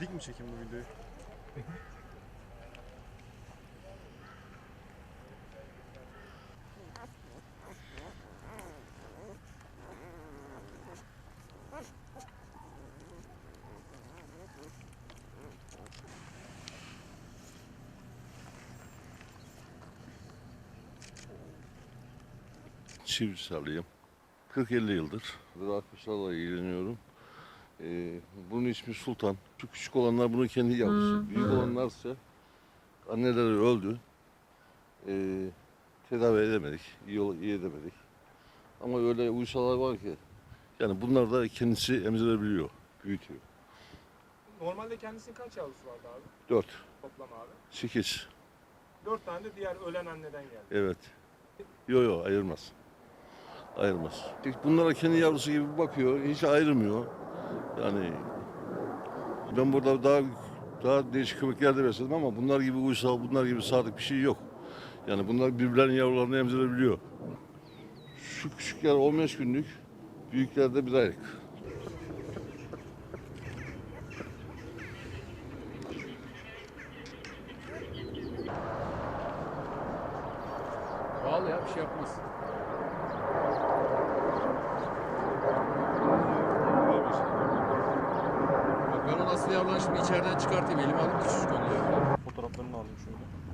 Dik mi çekeyim bu videoyu? Çivrişarlıyım. 40-50 yıldır ziraat kuşlarla ilgileniyorum. Bunun ismi Sultan. Şu küçük olanlar bunun kendi yavrusu. Büyük olanlarsa anneleri öldü. Ee, tedavi edemedik, iyi, iyi edemedik. Ama öyle uysallar var ki yani bunlar da kendisi emzirebiliyor, büyütüyor. Normalde kendisinin kaç yavrusu vardı abi 4, toplam abi? 8, 4 tane de diğer ölen anneden geldi. evet. Yo yo ayırmaz. Ayırmaz. Bunlara kendi yavrusu gibi bakıyor, hiç ayırmıyor. Yani ben burada daha daha değişik köpeklerde besledim ama bunlar gibi uysal, bunlar gibi sadık bir şey yok. Yani bunlar birbirlerinin yavrularını emzirebiliyor. Şu küçükler 15 günlük, büyükler de bir aylık. Al ya bir şey yapmaz. Ben o nasıl yavrularını şimdi içeriden çıkartayım elime alıp küçücük oluyor. Fotoğraflarını alayım şöyle.